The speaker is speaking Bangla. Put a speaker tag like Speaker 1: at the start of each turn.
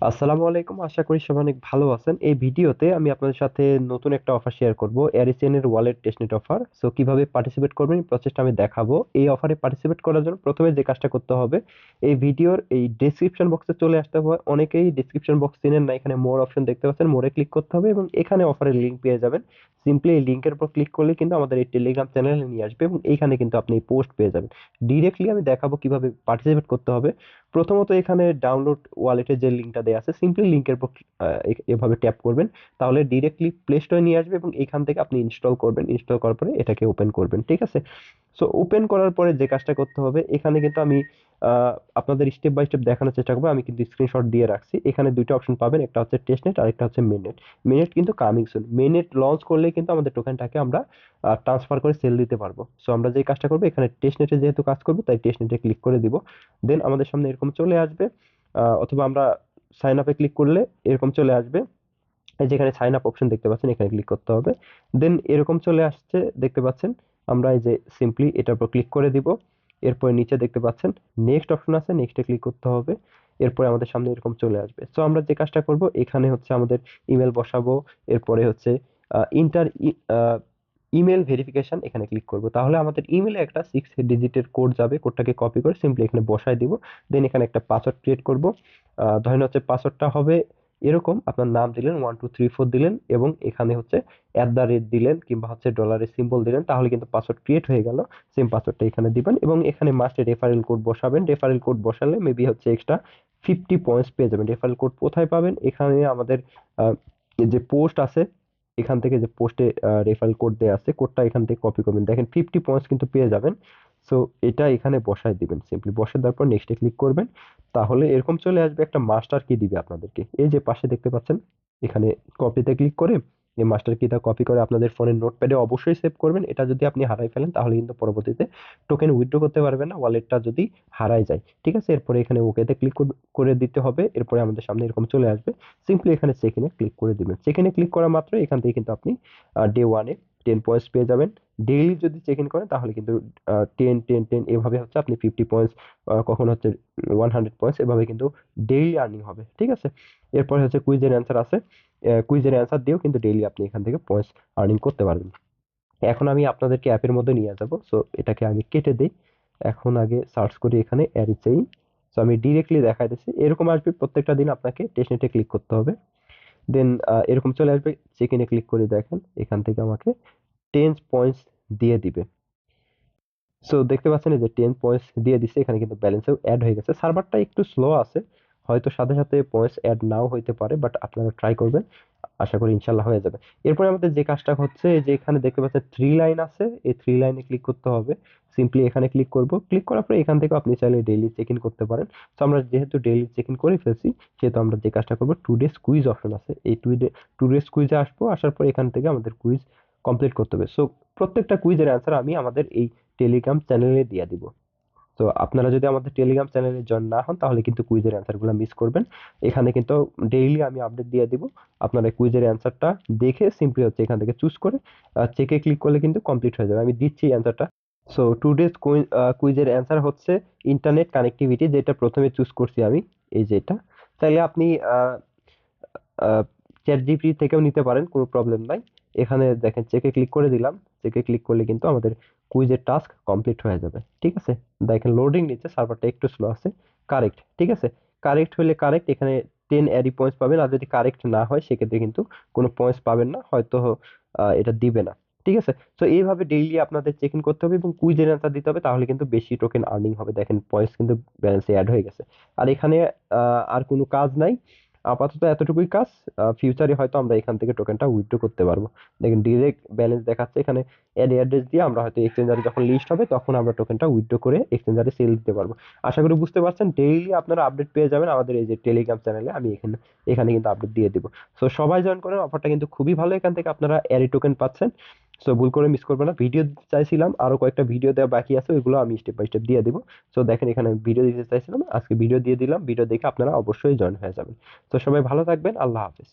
Speaker 1: আসসালামু আলাইকুম। আশা করি সবাই অনেক ভালো আছেন। এই ভিডিওতে আমি আপনাদের সাথে নতুন একটা অফার শেয়ার করব এরিসেন এর ওয়ালেট টেস্টনেট অফার সো কীভাবে পার্টিসিপেট করবেন প্রসেসটা আমি দেখাবো। এই অফারে পার্টিসিপেট করার জন্য প্রথমে যে কাজটা করতে হবে, এই ভিডিওর এই ডেসক্রিপশন বক্সে চলে আসতে হবে। অনেকেই ডেসক্রিপশন বক্স চিনেন না, এখানে মোর অপশন দেখতে পাচ্ছেন মোরে ক্লিক করতে হবে এবং এখানে অফারের লিঙ্ক পেয়ে যাবেন। সিম্পলি এই লিঙ্কের উপর ক্লিক করলে কিন্তু আমাদের এই টেলিগ্রাম চ্যানেলে নিয়ে আসবে এবং এইখানে কিন্তু আপনি পোস্ট পেয়ে যাবেন। ডিরেক্টলি আমি দেখাবো কীভাবে পার্টিসিপেট করতে হবে। প্রথমত এখানে ডাউনলোড ওয়ালেটের যে লিঙ্কটা দেওয়া আছে সিম্পলি লিঙ্কের উপর এভাবে ট্যাপ করবেন। তাহলে ডিরেক্টলি প্লে স্টোরে নিয়ে আসবে এবং এখান থেকে আপনি ইনস্টল করবেন। ইনস্টল করার পরে এটাকে ওপেন করবেন, ঠিক আছে? সো ওপেন করার পরে যে কাজটা করতে হবে, এখানে কিন্তু আমি আপনাদের স্টেপ বাই স্টেপ দেখানোর চেষ্টা করব। আমি কিন্তু স্ক্রিনশট দিয়ে রাখছি। এখানে দুইটা অপশন পাবেন, একটা হচ্ছে টেস্টনেট আর একটা হচ্ছে মেনেট মেনেট কিন্তু কামিং সুন মেনেট লঞ্চ করলে কিন্তু আমাদের টোকেনটাকে আমরা ট্রান্সফার করে সেল দিতে পারব। সো আমরা যে কাজটা করব, এখানে টেস্টনেটে যেহেতু কাজ করব, তাই টেস্টনেটে ক্লিক করে দিব। দেন আমাদের সামনে এরকম চলে আসবে অথবা আমরা সাইন আপে ক্লিক করলে এরকম চলে আসবে। যেখানে সাইন আপ অপশন দেখতে পাচ্ছেন, এখানে ক্লিক করতে হবে। দেন এরকম চলে আসছে, দেখতে পাচ্ছেন, আমরা এই যে সিম্পলি এটার উপর ক্লিক করে দিব। এরপরে নিচে দেখতে পাচ্ছেন নেক্সট অপশন আছে নেক্সটে ক্লিক করতে হবে। এরপরে আমাদের সামনে এরকম চলে আসবে। সো আমরা যে কাজটা করব, এখানে হচ্ছে আমাদের ইমেল বসাবো। এরপরে হচ্ছে ইন্টার ইমেল ভেরিফিকেশন এখানে ক্লিক করব। তাহলে আমাদের ইমেলে একটা সিক্স ডিজিটের কোড যাবে। কোডটাকে কপি করে সিম্পলি এখানে বসায় দিব। দেন এখানে একটা পাসওয়ার্ড ক্রিয়েট করব। ধরেন হচ্ছে পাসওয়ার্ডটা হবে এরকম। আপনার নাম দিলেন ওয়ান টু থ্রি ফোর দিলেন এবং এখানে হচ্ছে অ্যাট দ্য রেট দিলেন কিংবা হচ্ছে ডলারের সিম্বল দিলেন, তাহলে কিন্তু পাসওয়ার্ড ক্রিয়েট হয়ে গেল। সেম পাসওয়ার্ডটা এখানে দিবেন এবং এখানে মাস্টে রেফারেল কোড বসাবেন। রেফারেল কোড বসালে মেবি হচ্ছে এক্সট্রা ফিফটি পয়েন্টস পেয়ে যাবেন। রেফারেল কোড কোথায় পাবেন? এখানে আমাদের যে পোস্ট আছে এখান থেকে যে পোস্টে রেফারেল কোড দেওয়া আছে কোডটা এখান থেকে কপি করবেন। দেখেন ফিফটি পয়েন্টস কিন্তু পেয়ে যাবেন। সো এটা এখানে বসায় দিবেন সিম্পলি বসে দেওয়ার পর নেক্সটে ক্লিক করবেন। তাহলে এরকম চলে আসবে একটা মাস্টার কি দিবে আপনাদেরকে। এই যে পাশে দেখতে পাচ্ছেন, এখানে কপিতে ক্লিক করে এই মাস্টার কিটা কপি করে আপনাদের ফোনের নোটপ্যাডে অবশ্যই সেভ করবেন। এটা যদি আপনি হারাই ফেলেন, তাহলে কিন্তু পরবর্তীতে টোকেন উইথড্র করতে পারবেন না ওয়ালেটটা যদি হারায় যায়। ঠিক আছে? এরপরে এখানে ওকেতে ক্লিক করে দিতে হবে। এরপরে আমাদের সামনে এরকম চলে আসবে। সিম্পলি এখানে সেখানে ক্লিক করে দিবেন। সেখানে ক্লিক করা মাত্র এখান থেকে কিন্তু আপনি ডে ওয়ানে টেন পয়েন্টস পেয়ে যাবেন। ডেইলি যদি চেক ইন করেন, তাহলে কিন্তু টেন টেন টেন এভাবে হচ্ছে আপনি ফিফটি পয়েন্টস কখন হচ্ছে ওয়ান হান্ড্রেড পয়েন্টস এভাবে কিন্তু ডেইলি আর্নিং হবে, ঠিক আছে? এরপরে হচ্ছে কুইজের অ্যান্সার আছে। কুইজের অ্যান্সার দিয়েও কিন্তু ডেইলি আপনি এখান থেকে পয়েন্টস আর্নিং করতে পারবেন। এখন আমি আপনাদেরকে অ্যাপের মধ্যে নিয়ে যাব। সো এটাকে আমি কেটে দিই। এখন আগে সার্চ করি এখানে অ্যারিচেইন সো আমি ডিরেক্টলি দেখাই দিচ্ছি। এরকম আসবে প্রত্যেকটা দিন আপনাকে টেস্টনেটে ক্লিক করতে হবে। দেন এরকম চলে আসবে। চেক ইনে ক্লিক করে দেখেন। এখান থেকে আমাকে টেন পয়েন্টস দিয়ে দিবে। সো দেখতে পাচ্ছেন যে টেন পয়েন্টস দিয়ে দিচ্ছে, এখানে কিন্তু ব্যালেন্সেও অ্যাড হয়ে গেছে। সার্ভারটা একটু স্লো আছে, হয়তো সাথে সাথে পয়েন্টস অ্যাড নাও হইতে পারে বাট আপনারা ট্রাই করবেন, আশা করি ইনশাল্লাহ হয়ে যাবে। এরপরে আমাদের যে কাজটা হচ্ছে যে এখানে দেখতে পাচ্ছেন থ্রি লাইন আছে, এই থ্রি লাইনে ক্লিক করতে হবে। সিম্পলি এখানে ক্লিক করব। ক্লিক করার পরে এখান থেকে আপনি চাইলে ডেইলি চেক ইন করতে পারেন। তো আমরা যেহেতু ডেইলি চেক ইন করে ফেলছি, সেহেতু আমরা যে কাজটা করব টু ডেজ কুইজ অপশন আছে। এই টু ডে টু ডেজ কুইজে আসব, আসার পর এখান থেকে আমাদের কুইজ কমপ্লিট করতে হবে। সো প্রত্যেকটা কুইজের অ্যান্সার আমি আমাদের এই টেলিগ্রাম চ্যানেলে দিয়ে দিব। তো আপনারা যদি আমাদের টেলিগ্রাম চ্যানেলে জয়েন না হন, তাহলে কিন্তু কুইজের অ্যান্সারগুলো মিস করবেন। এখানে কিন্তু ডেইলি আমি আপডেট দিয়ে দিব। আপনারা কুইজের অ্যান্সারটা দেখে সিম্পলি হচ্ছে এখান থেকে চুজ করে চেকে ক্লিক করলে কিন্তু কমপ্লিট হয়ে যাবে। আমি দিচ্ছি অ্যান্সারটা সো টু। ডেজ কুইজের অ্যান্সার হচ্ছে ইন্টারনেট কানেক্টিভিটি যেটা প্রথমে চুজ করছি আমি। এই যেটা তাহলে আপনি চ্যাট জিপি থেকেও নিতে পারেন, কোনো প্রবলেম নাই। এখানে দেখেন চেকে ক্লিক করে দিলাম। চেকে ক্লিক করলে কিন্তু আমাদের কুইজের টাস্ক কমপ্লিট হয়ে যাবে। ঠিক আছে? দেখেন লোডিং নিচ্ছে সার্ভারটা একটু স্লো আছে। কারেক্ট ঠিক আছে? কারেক্ট হলে কারেক্ট এখানে টেন অ্যারি পয়েন্টস পাবেন। আর যদি কারেক্ট না হয়, সেক্ষেত্রে কিন্তু কোনো পয়েন্টস পাবেন না, হয়তো এটা দিবে না। ঠিক আছে? তো এইভাবে ডেইলি আপনাদের চেক ইন করতে হবে এবং কুইজের অ্যান্সার দিতে হবে, তাহলে কিন্তু বেশি টোকেন আর্নিং হবে। দেখেন পয়েন্টস কিন্তু ব্যালেন্সে অ্যাড হয়ে গেছে। আর এখানে আর কোনো কাজ নাই। আপাতত এতটুকুই কাজ। ফিউচারে হয়তো আমরা এখান থেকে টোকেনটা উইথড্র করতে পারব। দেখেন ডিরেক্ট ব্যালেন্স দেখাচ্ছে এখানে অ্যাড অ্যাড্রেস দিয়ে আমরা হয়তো এক্সচেঞ্জারে যখন লিস্ট হবে, তখন আমরা টোকেনটা উইথড্র করে এক্সচেঞ্জারে সেল দিতে পারব। আশা করি বুঝতে পারছেন ডেইলি আপনারা আপডেট পেয়ে যাবেন আমাদের এই যে টেলিগ্রাম চ্যানেলে আমি এখানে এখানে কিন্তু আপডেট দিয়ে দেবো। সো সবাই জয়েন করেন অফারটা কিন্তু খুবই ভালো। এখান থেকে আপনারা অ্যারি টোকেন পাচ্ছেন। সো ভুল করে মিস করবে না। ভিডিও চাইছিলাম আরও কয়েকটা ভিডিও দেওয়া বাকি আছে, ওইগুলো আমি স্টেপ বাই স্টেপ দিয়ে দেবো। সো দেখেন এখানে ভিডিও দিতে চাইছিলাম, আজকে ভিডিও দিয়ে দিলাম। ভিডিও দেখে আপনারা অবশ্যই জয়েন হয়ে যাবেন। তো সবাই ভালো থাকবেন, আল্লাহ হাফিজ।